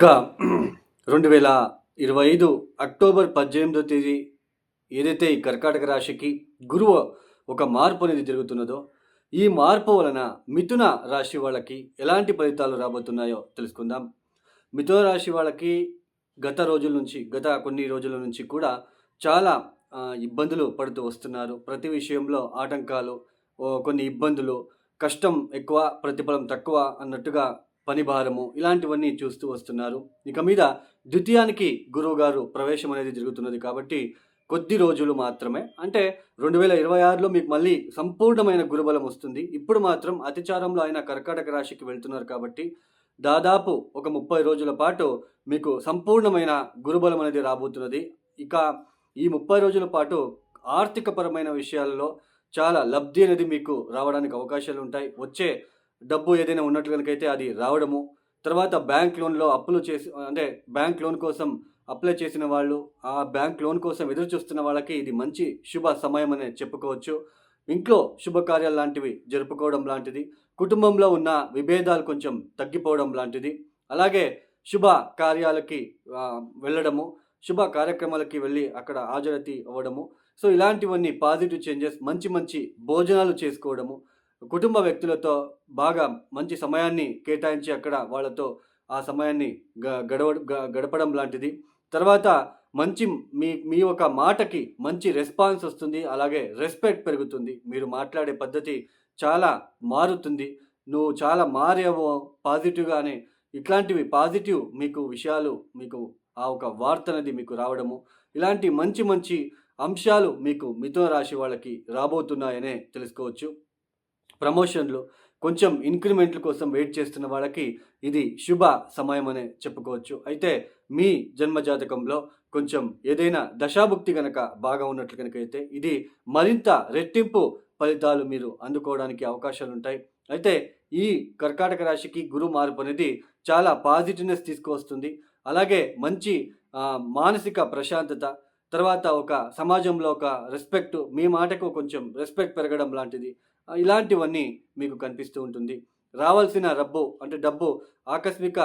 ఇంకా రెండు వేల ఇరవై ఐదు అక్టోబర్ పద్దెనిమిదో తేదీ ఏదైతే ఈ కర్కాటక రాశికి గురువు ఒక మార్పు అనేది జరుగుతున్నదో ఈ మార్పు వలన మిథున రాశి వాళ్ళకి ఎలాంటి ఫలితాలు రాబోతున్నాయో తెలుసుకుందాం. మిథున రాశి వాళ్ళకి గత రోజుల నుంచి గత కొన్ని రోజుల నుంచి కూడా చాలా ఇబ్బందులు పడుతూ వస్తున్నారు. ప్రతి విషయంలో ఆటంకాలు ఓ, కొన్ని ఇబ్బందులు కష్టం ఎక్కువ ప్రతిఫలం తక్కువ అన్నట్టుగా పనిభారము ఇలాంటివన్నీ చూస్తూ వస్తున్నారు. ఇక మీద ద్వితీయానికి గురువు గారు ప్రవేశం అనేది జరుగుతున్నది కాబట్టి కొద్ది రోజులు మాత్రమే. అంటే రెండు వేల ఇరవై ఆరులో మీకు మళ్ళీ సంపూర్ణమైన గురుబలం వస్తుంది. ఇప్పుడు మాత్రం అతిచారంలో ఆయన కర్కాటక రాశికి వెళ్తున్నారు కాబట్టి దాదాపు ఒక ముప్పై రోజుల పాటు మీకు సంపూర్ణమైన గురుబలం అనేది రాబోతున్నది. ఇక ఈ ముప్పై రోజుల పాటు ఆర్థికపరమైన విషయాలలో చాలా లబ్ధి అనేది మీకు రావడానికి అవకాశాలు ఉంటాయి. వచ్చే డబ్బు ఏదైనా ఉన్నట్లు కనుకైతే అది రావడము. తర్వాత బ్యాంక్ లోన్లో అప్పులు చేసి అంటే బ్యాంక్ లోన్ కోసం అప్లై చేసిన వాళ్ళు ఆ బ్యాంక్ లోన్ కోసం ఎదురు చూస్తున్న వాళ్ళకి ఇది మంచి శుభ సమయం అనే చెప్పుకోవచ్చు. ఇంట్లో శుభకార్యాలు లాంటివి జరుపుకోవడం లాంటిది. కుటుంబంలో ఉన్న విభేదాలు కొంచెం తగ్గిపోవడం లాంటిది. అలాగే శుభ కార్యాలకి వెళ్ళడము శుభ కార్యక్రమాలకి వెళ్ళి అక్కడ హాజరతి అవ్వడము. సో ఇలాంటివన్నీ పాజిటివ్ చేంజెస్ మంచి మంచి భోజనాలు చేసుకోవడము. కుటుంబ వ్యక్తులతో బాగా మంచి సమయాన్ని కేటాయించి అక్కడ వాళ్ళతో ఆ సమయాన్ని గ- గడవ గడపడం లాంటిది. తర్వాత మంచి మీ మీ ఒక మాటకి మంచి రెస్పాన్స్ వస్తుంది. అలాగే రెస్పెక్ట్ పెరుగుతుంది. మీరు మాట్లాడే పద్ధతి చాలా మారుతుంది. నువ్వు చాలా మారావు పాజిటివ్గానే ఇట్లాంటివి పాజిటివ్ మీకు విషయాలు మీకు ఆ ఒక వార్త అనేది మీకు రావడము ఇలాంటి మంచి మంచి అంశాలు మీకు మిథున రాశి వాళ్ళకి రాబోతున్నాయనే తెలుసుకోవచ్చు. ప్రమోషన్లు కొంచెం ఇంక్రిమెంట్ల కోసం వెయిట్ చేస్తున్న వాళ్ళకి ఇది శుభ సమయం అనే చెప్పుకోవచ్చు. అయితే మీ జన్మ జాతకంలో కొంచెం ఏదైనా దశాభుక్తి కనుక బాగా ఉన్నట్లు కనుక అయితే ఇది మరింత రెట్టింపు ఫలితాలు మీరు అందుకోవడానికి అవకాశాలు ఉంటాయి అయితే ఈ కర్కాటక రాశికి గురు మార్పు అనేది చాలా పాజిటివ్నెస్ తీసుకువస్తుంది. అలాగే మంచి మానసిక ప్రశాంతత తర్వాత ఒక సమాజంలో ఒక రెస్పెక్ట్ మీ మాటకు కొంచెం రెస్పెక్ట్ పెరగడం లాంటిది. ఇలాంటివన్నీ మీకు కనిపిస్తూ ఉంటుంది. రావాల్సిన రబ్బు అంటే డబ్బు ఆకస్మిక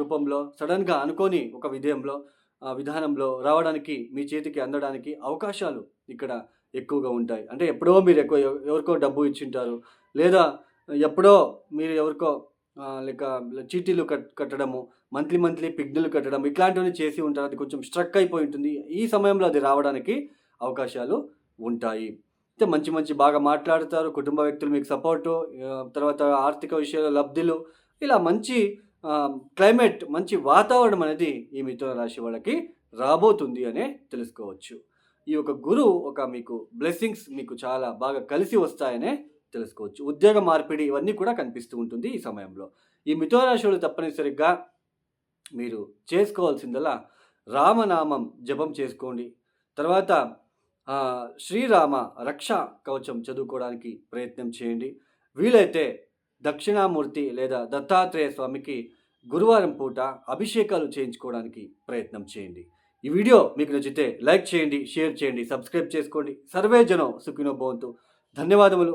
రూపంలో సడన్గా అనుకోని ఒక విధేయంలో విధానంలో రావడానికి మీ చేతికి అందడానికి అవకాశాలు ఇక్కడ ఎక్కువగా ఉంటాయి. అంటే ఎప్పుడో మీరు ఎక్కువ ఎవరికో డబ్బు ఇచ్చింటారు. లేదా ఎప్పుడో మీరు ఎవరికో లేక చీటీలు కట్ కట్టడము మంత్లీ మంత్లీ పిగ్నులు కట్టడం ఇట్లాంటివన్నీ చేసి ఉంటారు. అది కొంచెం స్ట్రక్ అయిపోయి ఉంటుంది. ఈ సమయంలో అది రావడానికి అవకాశాలు ఉంటాయి. అయితే మంచి మంచి బాగా మాట్లాడతారు. కుటుంబ వ్యక్తులు మీకు సపోర్టు తర్వాత ఆర్థిక విషయాలు లబ్ధులు ఇలా మంచి క్లైమేట్ మంచి వాతావరణం అనేది ఈ మిథున రాశి వాళ్ళకి రాబోతుంది అనే తెలుసుకోవచ్చు. ఈ యొక్క గురువు ఒక మీకు బ్లెస్సింగ్స్ మీకు చాలా బాగా కలిసి వస్తాయనే తెలుసుకోవచ్చు. ఉద్యోగ మార్పిడి ఇవన్నీ కూడా కనిపిస్తూ ఉంటుంది ఈ సమయంలో. ఈ మిథునరాశులు తప్పనిసరిగా మీరు చేసుకోవాల్సిందలా రామనామం జపం చేసుకోండి. తర్వాత శ్రీరామ రక్ష కవచం చదువుకోవడానికి ప్రయత్నం చేయండి. వీలైతే దక్షిణామూర్తి లేదా దత్తాత్రేయ స్వామికి గురువారం పూట అభిషేకాలు చేయించుకోవడానికి ప్రయత్నం చేయండి. ఈ వీడియో మీకు నచ్చితే లైక్ చేయండి షేర్ చేయండి సబ్స్క్రైబ్ చేసుకోండి. సర్వే జనం సుఖినో భవంతు. ధన్యవాదములు.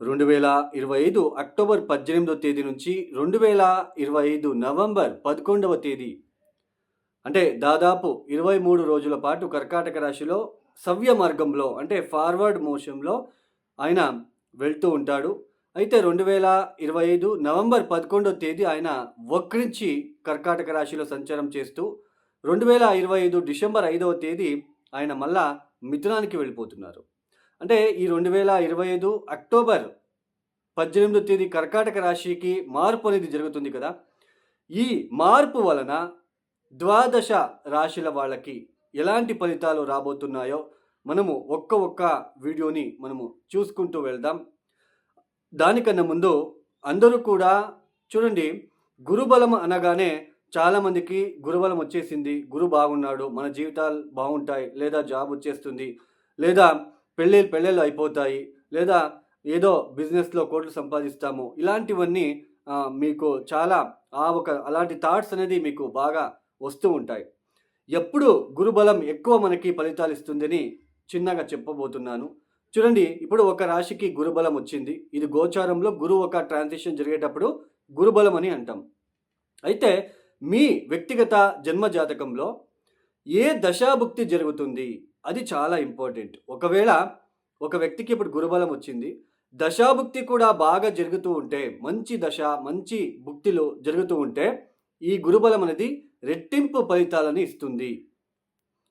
రెండు వేల ఇరవై ఐదు అక్టోబర్ పద్దెనిమిదవ తేదీ నుంచి రెండు వేల ఇరవై ఐదు నవంబర్ పదకొండవ తేదీ. అంటే దాదాపు ఇరవై మూడు రోజుల పాటు కర్కాటక రాశిలో సవ్య మార్గంలో అంటే ఫార్వర్డ్ మోషన్లో ఆయన వెళ్తూ ఉంటాడు. అయితే రెండు వేల ఇరవై ఐదు నవంబర్ పదకొండవ తేదీ ఆయన వక్రించి కర్కాటక రాశిలో సంచారం చేస్తూ రెండు వేల ఇరవై ఐదు డిసెంబర్ ఐదవ తేదీ ఆయన మళ్ళా మిథునానికి వెళ్ళిపోతున్నారు. అంటే ఈ రెండు వేల ఇరవై ఐదు అక్టోబర్ పద్దెనిమిదో తేదీ కర్కాటక రాశికి మార్పు అనేది జరుగుతుంది కదా. ఈ మార్పు వలన ద్వాదశ రాశుల వాళ్ళకి ఎలాంటి ఫలితాలు రాబోతున్నాయో మనము ఒక్క ఒక్క వీడియోని మనము చూసుకుంటూ వెళ్దాం. దానికన్నా ముందు అందరూ కూడా చూడండి గురుబలం అనగానే చాలామందికి గురుబలం వచ్చేసింది. గురు బాగున్నాడు మన జీవితాలు బాగుంటాయి లేదా జాబ్ వచ్చేస్తుంది లేదా పెళ్ళి పెళ్ళిళ్ళు అయిపోతాయి లేదా ఏదో బిజినెస్లో కోట్లు సంపాదిస్తాము. ఇలాంటివన్నీ మీకు చాలా ఆ ఒక అలాంటి థాట్స్ అనేది మీకు బాగా వస్తూ ఉంటాయి. ఎప్పుడు గురుబలం ఎక్కువ మనకి ఫలితాలు ఇస్తుందని చిన్నగా చెప్పబోతున్నాను. చూడండి ఇప్పుడు ఒక రాశికి గురుబలం వచ్చింది. ఇది గోచారంలో గురువు ఒక ట్రాన్సిషన్ జరిగేటప్పుడు గురుబలం అని అంటాం. అయితే మీ వ్యక్తిగత జన్మ జాతకంలో ఏ దశాభుక్తి జరుగుతుంది? అది చాలా ఇంపార్టెంట్ ఒకవేళ ఒక వ్యక్తికి ఇప్పుడు గురుబలం వచ్చింది దశాభుక్తి కూడా బాగా జరుగుతూ ఉంటే మంచి దశ మంచి భుక్తిలు జరుగుతూ ఉంటే ఈ గురుబలం అనేది రెట్టింపు ఫలితాలను ఇస్తుంది.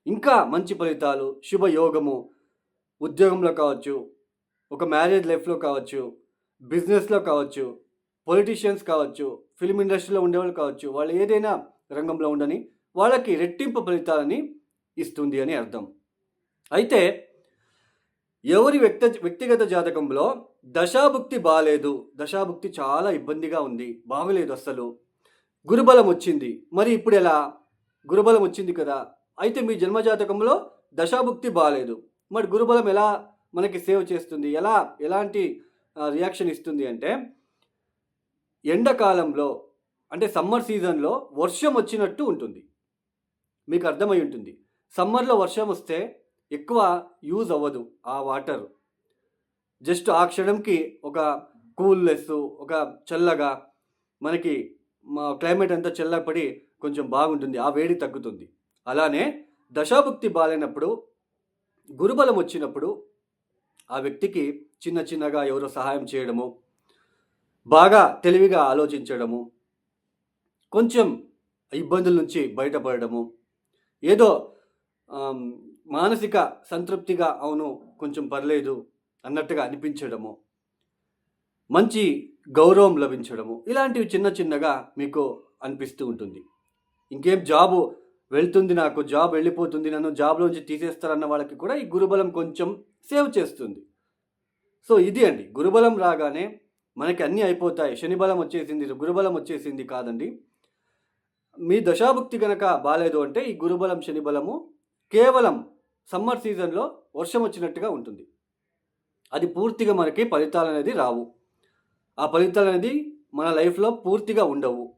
ఇంకా మంచి ఫలితాలు శుభయోగము ఉద్యోగంలో కావచ్చు ఒక మ్యారేజ్ లైఫ్లో కావచ్చు బిజినెస్లో కావచ్చు పొలిటీషియన్స్ కావచ్చు ఫిల్మ్ ఇండస్ట్రీలో ఉండేవాళ్ళు కావచ్చు వాళ్ళు ఏదైనా రంగంలో ఉండని వాళ్ళకి రెట్టింపు ఫలితాలని ఇస్తుంది అని అర్థం. అయితే ఎవరి వ్యక్త వ్యక్తిగత జాతకంలో దశాభుక్తి బాగాలేదు దశాభుక్తి చాలా ఇబ్బందిగా ఉంది బాగలేదు అస్సలు. గురుబలం వచ్చింది. మరి ఇప్పుడు ఎలా? గురుబలం వచ్చింది కదా. అయితే మీ జన్మజాతకంలో దశాభుక్తి బాగాలేదు మరి గురుబలం ఎలా మనకి సేవ్ చేస్తుంది? ఎలా ఎలాంటి రియాక్షన్ ఇస్తుంది అంటే ఎండాకాలంలో అంటే సమ్మర్ సీజన్లో వర్షం వచ్చినట్టు ఉంటుంది. మీకు అర్థమై ఉంటుంది. సమ్మర్లో వర్షం వస్తే ఎక్కువ యూజ్ అవ్వదు ఆ వాటర్. జస్ట్ ఆ క్షణంకి ఒక కూల్నెస్ ఒక చల్లగా మనకి మా క్లైమేట్ అంతా చల్లపడి కొంచెం బాగుంటుంది ఆ వేడి తగ్గుతుంది. అలానే దశాభుక్తి బాలైనప్పుడు గురుబలం వచ్చినప్పుడు ఆ వ్యక్తికి చిన్న చిన్నగా ఎవరో సహాయం చేయడము బాగా తెలివిగా ఆలోచించడము కొంచెం ఇబ్బందుల నుంచి బయటపడడము ఏదో మానసిక సంతృప్తిగా అవును కొంచెం పర్లేదు అన్నట్టుగా అనిపించడము. మంచి గౌరవం లభించడము. ఇలాంటివి చిన్న చిన్నగా మీకు అనిపిస్తూ ఉంటుంది. ఇంకేం జాబు వెళ్తుంది నాకు జాబ్ వెళ్ళిపోతుంది నన్ను జాబ్లోంచి తీసేస్తారన్న వాళ్ళకి కూడా ఈ గురుబలం కొంచెం సేవ్ చేస్తుంది. సో ఇది అండి. గురుబలం రాగానే మనకి అన్నీ అయిపోతాయి. శనిబలం వచ్చేసింది గురుబలం వచ్చేసింది కాదండి. మీ దశాభుక్తి గనక బాగాలేదు అంటే ఈ గురుబలం శనిబలము కేవలం సమ్మర్ సీజన్లో వర్షం వచ్చినట్టుగా ఉంటుంది. అది పూర్తిగా మనకి ఫలితాలు అనేది రావు. ఆ ఫలితాలు అనేది మన లైఫ్లో పూర్తిగా ఉండవు.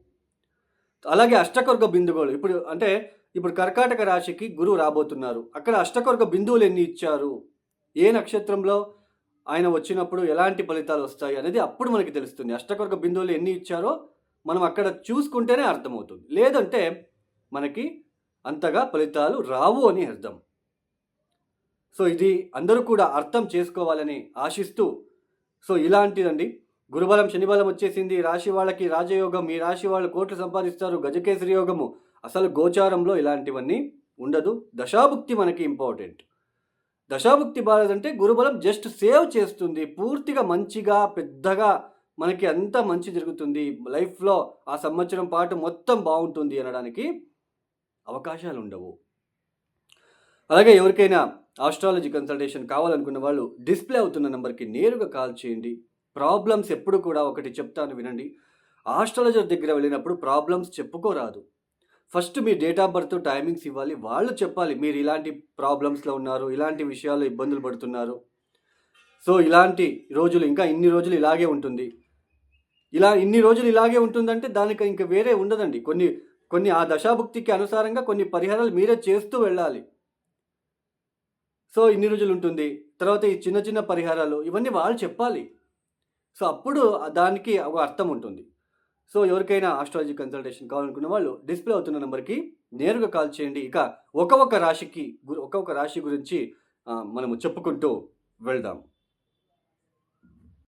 అలాగే అష్టకొర్గ బిందువులు ఇప్పుడు అంటే ఇప్పుడు కర్కాటక రాశికి గురువు రాబోతున్నారు. అక్కడ అష్టకొర్గ బిందువులు ఎన్ని ఇచ్చారు? ఏ నక్షత్రంలో ఆయన వచ్చినప్పుడు ఎలాంటి ఫలితాలు వస్తాయి అనేది అప్పుడు మనకి తెలుస్తుంది. అష్టకొర్గ బిందువులు ఎన్ని ఇచ్చారో మనం అక్కడ చూసుకుంటేనే అర్థమవుతుంది. లేదంటే మనకి అంతగా ఫలితాలు రావు అని అర్థం. సో ఇది అందరూ కూడా అర్థం చేసుకోవాలని ఆశిస్తూ సో ఇలాంటిదండి. గురుబలం శనిబలం వచ్చేసింది. రాశి వాళ్ళకి రాజయోగం ఈ రాశి వాళ్ళు కోట్లు సంపాదిస్తారు. గజకేసరి యోగము అసలు గోచారంలో ఇలాంటివన్నీ ఉండదు. దశాభుక్తి మనకి ఇంపార్టెంట్. దశాభుక్తి బాలేదంటే గురుబలం జస్ట్ సేవ్ చేస్తుంది. పూర్తిగా మంచిగా పెద్దగా మనకి అంత మంచి జరుగుతుంది. లైఫ్లో ఆ సంవత్సరం పాటు మొత్తం బాగుంటుంది అనడానికి అవకాశాలు ఉండవు అలాగే ఎవరికైనా ఆస్ట్రాలజీ కన్సల్టేషన్ కావాలనుకున్న వాళ్ళు డిస్ప్లే అవుతున్న నెంబర్కి నేరుగా కాల్ చేయండి. ప్రాబ్లమ్స్ ఎప్పుడు కూడా ఒకటి చెప్తాను వినండి. ఆస్ట్రాలజర్ దగ్గర వెళ్ళినప్పుడు ప్రాబ్లమ్స్ చెప్పుకోరాదు. ఫస్ట్ మీ డేట్ ఆఫ్ బర్త్ టైమింగ్స్ ఇవ్వాలి. వాళ్ళు చెప్పాలి మీరు ఇలాంటి ప్రాబ్లమ్స్లో ఉన్నారు ఇలాంటి విషయాలు ఇబ్బందులు పడుతున్నారు. సో ఇలాంటి రోజులు ఇంకా ఇన్ని రోజులు ఇలాగే ఉంటుంది. ఇలా ఇన్ని రోజులు ఇలాగే ఉంటుందంటే దానికి ఇంకా వేరే ఉండదండి. కొన్ని కొన్ని ఆ దశాభుక్తికి అనుసారంగా కొన్ని పరిహారాలు మీరే చేస్తూ వెళ్ళాలి. సో ఇన్ని రోజులు ఉంటుంది. తర్వాత ఈ చిన్న చిన్న పరిహారాలు ఇవన్నీ వాళ్ళు చెప్పాలి. సో అప్పుడు దానికి ఒక అర్థం ఉంటుంది. సో ఎవరికైనా ఆస్ట్రాలజీ కన్సల్టేషన్ కావాలనుకున్న వాళ్ళు డిస్ప్లే అవుతున్న నెంబర్కి నేరుగా కాల్ చేయండి. ఇక ఒక రాశికి గు- ఒక్కొక్క రాశి గురించి మనము చెప్పుకుంటూ వెళ్దాం.